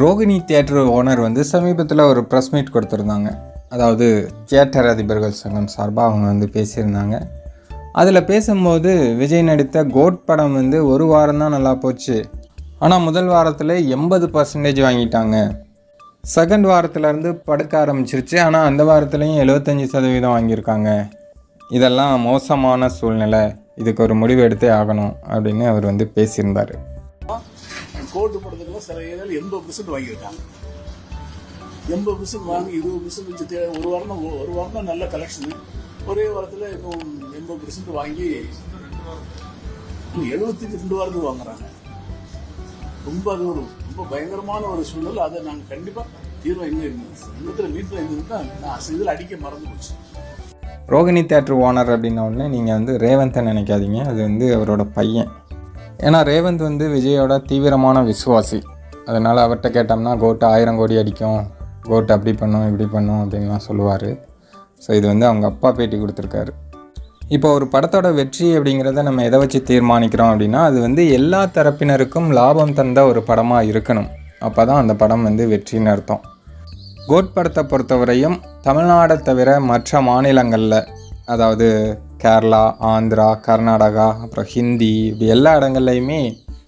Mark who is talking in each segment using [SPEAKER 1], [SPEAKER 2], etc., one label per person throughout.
[SPEAKER 1] Rohini theatre owner வந்து சமீபத்தில் ஒரு ப்ரெஸ் மீட் கொடுத்துருந்தாங்க. அதாவது தியேட்டர் அதிபர்கள் சங்கம் சார்பாக அவங்க வந்து பேசியிருந்தாங்க. அதில் பேசும்போது விஜய் நடித்த கோட் படம் வந்து ஒரு வாரம் தான் நல்லா போச்சு. ஆனால் முதல் வாரத்தில் எண்பது பர்சன்டேஜ் வாங்கிட்டாங்க. செகண்ட் வாரத்துலேருந்து படுக்க ஆரம்பிச்சிருச்சு. ஆனால் அந்த வாரத்துலேயும் எழுபத்தஞ்சி சதவீதம் வாங்கியிருக்காங்க. இதெல்லாம் மோசமான சூழ்நிலை. இதுக்கு ஒரு முடிவு எடுத்தே ஆகணும் அப்படின்னு அவர் வந்து பேசியிருந்தார்.
[SPEAKER 2] கோட்டு படத்துக்குள்ள சில ஏரியாவில் எண்பது பர்சன்ட் வாங்கியிருக்காங்க. எண்பது பர்சன்ட் வாங்கி இருபது பர்சன்ட் வச்சு தே- ஒரு வாரம் ஒரு வாரம் தான் நல்ல கலெக்ஷன் ஒரே வாரத்தில் இன்னும் எண்பது பர்சன்ட் வாங்கி எழுபத்தஞ்சு ரெண்டு வாரத்துக்கு வாங்குறாங்க. ரொம்ப அது ஒரு ரொம்ப பயங்கரமான ஒரு சூழ்நிலை. அதை நாங்கள் கண்டிப்பாக தீர்வு எங்க சமூகத்தில் வீட்டில் பண்ணியிருந்தா நான் இதில் அடிக்க மறந்து போச்சு.
[SPEAKER 1] ரோகிணி தேட்டர் ஓனர் அப்படின்ன உடனே நீங்கள் வந்து ரேவந்தை நினைக்காதீங்க. அது வந்து அவரோட பையன். ஏன்னா ரேவந்த் வந்து விஜயோட தீவிரமான விசுவாசி. அதனால் அவர்கிட்ட கேட்டோம்னா கோட்டு ஆயிரம் கோடி அடிக்கும். கோட்டு அப்படி பண்ணும் இப்படி பண்ணும் அப்படின்லாம் சொல்லுவார். ஸோ இது வந்து அவங்க அப்பா பேட்டி கொடுத்துருக்காரு. இப்போ ஒரு படத்தோட வெற்றி அப்படிங்கிறத நம்ம எதை வச்சு தீர்மானிக்கிறோம் அப்படின்னா அது வந்து எல்லா தரப்பினருக்கும் லாபம் தந்த ஒரு படமாக இருக்கணும். அப்போ தான் அந்த படம் வந்து வெற்றின்னு அர்த்தம். கோட் படத்தை பொறுத்தவரையும் தமிழ்நாடை தவிர மற்ற மாநிலங்களில் அதாவது கேரளா ஆந்திரா கர்நாடகா அப்புறம் ஹிந்தி இப்படி எல்லா இடங்கள்லையுமே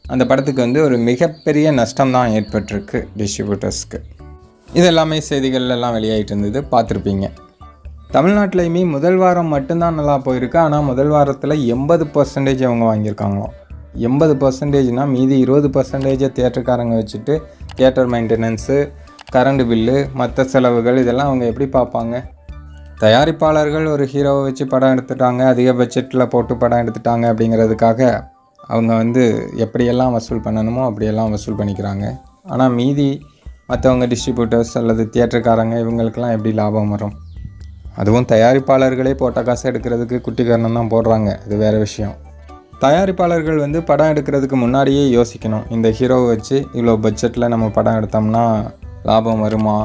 [SPEAKER 1] அந்த படத்துக்கு வந்து ஒரு மிகப்பெரிய நஷ்டம் தான் ஏற்பட்டிருக்கு டிஸ்ட்ரிபியூட்டர்ஸ்க்கு இது எல்லாமே செய்திகள்ல வெளியாகிட்டு இருந்தது பார்த்துருப்பீங்க. தமிழ்நாட்டிலையுமே முதல் வாரம் மட்டும்தான் நல்லா போயிருக்கு. ஆனால் முதல் வாரத்தில் எண்பது பர்சன்டேஜ் அவங்க வாங்கியிருக்காங்களாம். எண்பது பர்சன்டேஜ்னால் மீதி இருபது பர்சன்டேஜை தேட்டருக்காரங்க வச்சுட்டு தேட்டர் மெயின்டெனன்ஸு கரண்ட் பில்லு மற்ற செலவுகள் இதெல்லாம் அவங்க எப்படி பார்ப்பாங்க? தயாரிப்பாளர்கள் ஒரு ஹீரோவை வச்சு படம் எடுத்துட்டாங்க அதிக பட்ஜெட்டில் போட்டு படம் எடுத்துட்டாங்க அப்படிங்கிறதுக்காக அவங்க வந்து எப்படியெல்லாம் வசூல் பண்ணணுமோ அப்படியெல்லாம் வசூல் பண்ணிக்கிறாங்க. ஆனால் மீதி மற்றவங்க டிஸ்ட்ரிபியூட்டர்ஸ் அல்லது தியேட்டருக்காரங்க இவங்களுக்கெல்லாம் எப்படி லாபம் வரும்? அதுவும் தயாரிப்பாளர்களே போட்ட காசு எடுக்கிறதுக்கு குட்டிகரணம் தான் போடுறாங்க. அது வேறு விஷயம். தயாரிப்பாளர்கள் வந்து படம் எடுக்கிறதுக்கு முன்னாடியே யோசிக்கணும். இந்த ஹீரோவை வச்சு இவ்வளோ பட்ஜெட்டில் நம்ம படம் எடுத்தோம்னா லாபம் வருமா?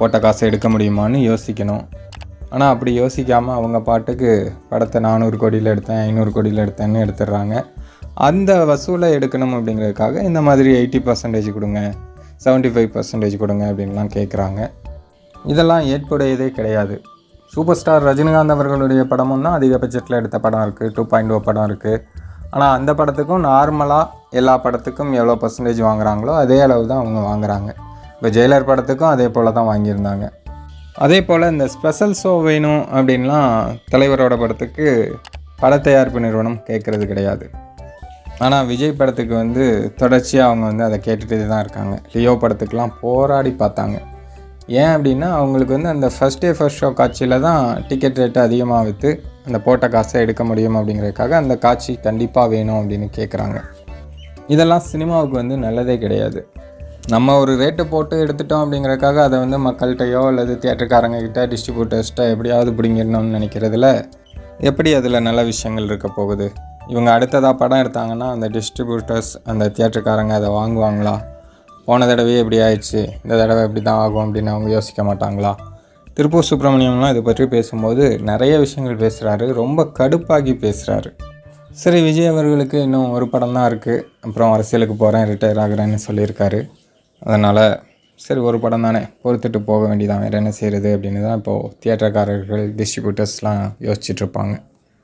[SPEAKER 1] போட்ட காசை எடுக்க முடியுமான்னு யோசிக்கணும். ஆனால் அப்படி யோசிக்காமல் அவங்க பாட்டுக்கு படத்தை நானூறு கோடியில் எடுத்தேன் ஐநூறு கோடியில் எடுத்தேன்னு எடுத்துடுறாங்க. அந்த வசூலை எடுக்கணும் அப்படிங்கிறதுக்காக இந்த மாதிரி எயிட்டி பர்சன்டேஜ் கொடுங்க 75% ஃபைவ் பர்சன்டேஜ் கொடுங்க அப்படின்லாம் கேட்குறாங்க இதெல்லாம் ஏற்புடையதே கிடையாது. சூப்பர் ஸ்டார் ரஜினிகாந்த் அவர்களுடைய படமும் தான் அதிக பட்ஜெட்டில் எடுத்த படம் இருக்குது டூ பாயிண்ட் ஓ படம் இருக்குது ஆனால் அந்த படத்துக்கும் நார்மலாக எல்லா படத்துக்கும் எவ்வளோ பர்சன்டேஜ் வாங்குறாங்களோ அதே அளவு தான் அவங்க வாங்குறாங்க. இப்போ ஜெயிலர் படத்துக்கும் அதே போல் தான் வாங்கியிருந்தாங்க. அதே போல் இந்த ஸ்பெஷல் ஷோ வேணும் அப்படின்லாம் தலைவரோட படத்துக்கு பட தயாரிப்பு நிறுவனம் கேட்குறது கிடையாது. ஆனால் விஜய் படத்துக்கு வந்து தொடர்ச்சியாக அவங்க வந்து அதை கேட்டுகிட்டே தான் இருக்காங்க. லியோ படத்துக்கெலாம் போராடி பார்த்தாங்க. ஏன் அப்படின்னா அவங்களுக்கு வந்து அந்த ஃபஸ்ட் டே ஃபஸ்ட் ஷோ காட்சியில் தான் டிக்கெட் ரேட்டு அதிகமாக விற்று அந்த போட்ட காசை எடுக்க முடியும் அப்படிங்கிறதுக்காக அந்த காட்சி கண்டிப்பாக வேணும் அப்படின்னு கேட்குறாங்க இதெல்லாம் சினிமாவுக்கு வந்து நல்லதே கிடையாது. நம்ம ஒரு ரேட்டு போட்டு எடுத்துட்டோம் அப்படிங்கிறதுக்காக அதை வந்து மக்கள்கிட்டயோ அல்லது தியேட்டருக்காரங்க கிட்ட டிஸ்ட்ரிபியூட்டர்ஸ்கிட்ட எப்படியாவது பிடிங்கிடணும்னு நினைக்கிறதுல எப்படி அதில் நல்ல விஷயங்கள் இருக்க போகுது? இவங்க அடுத்ததாக படம் எடுத்தாங்கன்னா அந்த டிஸ்ட்ரிபியூட்டர்ஸ் அந்த தியேட்டருக்காரங்க அதை வாங்குவாங்களா? போன தடவையே இப்படி ஆயிடுச்சு இந்த தடவை இப்படி தான் ஆகும் அப்படின்னு அவங்க யோசிக்க மாட்டாங்களா? திருப்பூர் சுப்பிரமணியம்லாம் இதை பற்றி பேசும்போது நிறைய விஷயங்கள் பேசுகிறாரு ரொம்ப கடுப்பாகி பேசுகிறாரு சரி விஜய் அவர்களுக்கு இன்னும் ஒரு படம் தான் இருக்குது அப்புறம் அரசியலுக்கு போகிறேன் ரிட்டையர் ஆகுறேன்னு சொல்லியிருக்காரு. அதனால் சரி ஒரு படம் தானே பொறுத்துட்டு போக வேண்டியதான் வேறு என்ன செய்கிறது அப்படின்னு தான் இப்போது தியேட்டர்காரர்கள் டிஸ்ட்ரிபியூட்டர்ஸ்லாம் யோசிச்சுட்ருப்பாங்க